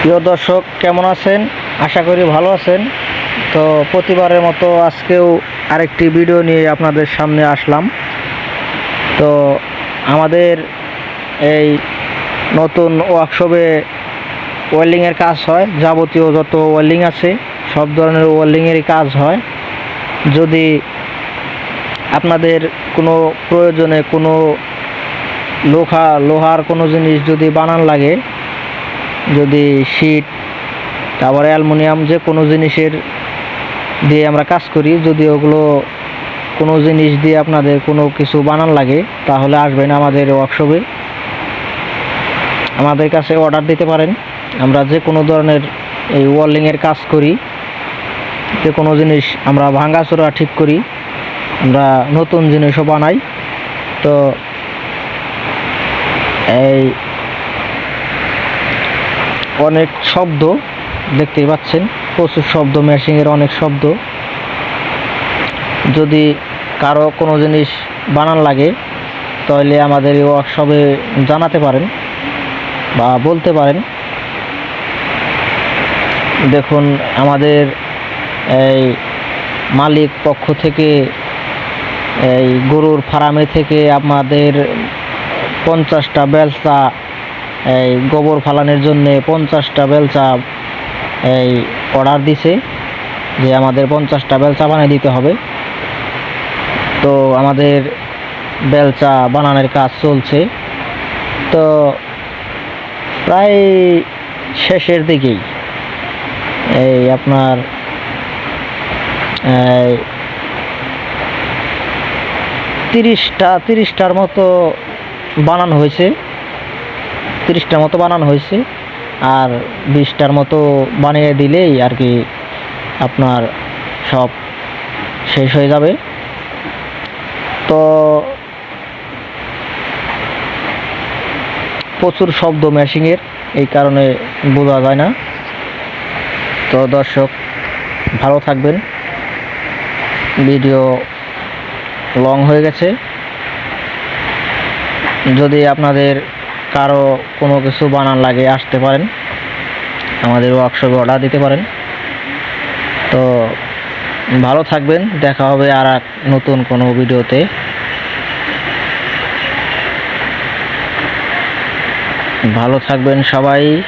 প্রিয় দর্শক, কেমন আছেন? আশা করি ভালো আছেন। তো প্রতিবারের মতো আজকেও আরেকটি ভিডিও নিয়ে আপনাদের সামনে আসলাম। তো আমাদের এই নতুন ওয়ার্কশপে ওয়েল্ডিংয়ের কাজ হয়। যাবতীয় যত ওয়েল্ডিং আছে, সব ধরনের ওয়েল্ডিংয়েরই কাজ হয়। যদি আপনাদের কোনো প্রয়োজনে কোনো লোহা, লোহার কোনো জিনিস যদি বানান লাগে যদি শীট তারপরে অ্যালুমিনিয়াম যে কোনো জিনিসের দিয়ে আমরা কাজ করি, যদি ওগুলো কোনো জিনিস দিয়ে আপনাদের কোনো কিছু বানান লাগে, তাহলে আসবেন আমাদের ওয়ার্কশপে আমাদের কাছে অর্ডার দিতে পারেন। আমরা যে কোনো ধরনের এই ওয়ার্লিংয়ের কাজ করি, যে কোনো জিনিস আমরা ভাঙাচোরা ঠিক করি, আমরা নতুন জিনিসও বানাই। তো এই অনেক শব্দ দেখতেই পাচ্ছেন। প্রচুর শব্দ মেশিনের অনেক শব্দ। যদি কারও কোনো জিনিস বানান লাগে, তাহলে আমাদের এই ওয়ার্কশপে জানাতে পারেন বা বলতে পারেন। দেখুন, আমাদের এই মালিক পক্ষ থেকে, এই গরুর ফার্মে থেকে আমাদের পঞ্চাশটা বেলচা এই গোবর ফালানোর জন্যে পঞ্চাশটা বেলচা এই অর্ডার দিছে যে আমাদের পঞ্চাশটা বেলচা বানিয়ে দিতে হবে। তো আমাদের বেলচা বানানোর কাজ চলছে। তো প্রায় শেষের দিকেই এই আপনার তিরিশটা, তিরিশটার মতো বানানো হয়েছে। তিরিশটার মতো বানানো হয়েছে। আর বিশটার মতো বানিয়ে দিলেই আর কি আপনার সব শেষ হয়ে যাবে। তো প্রচুর শব্দ ম্যাশিংয়ের এই কারণে বোঝা যায় না। তো দর্শক, ভালো থাকবেন। ভিডিও লং হয়ে গেছে। যদি আপনাদের কারও কোনো কিছু বানান লাগে, আসতে পারেন। আমাদের ওয়ার্কশপে অর্ডার দিতে পারেন। তো ভালো থাকবেন, দেখা হবে আর এক নতুন কোনো ভিডিওতে। ভালো থাকবেন সবাই।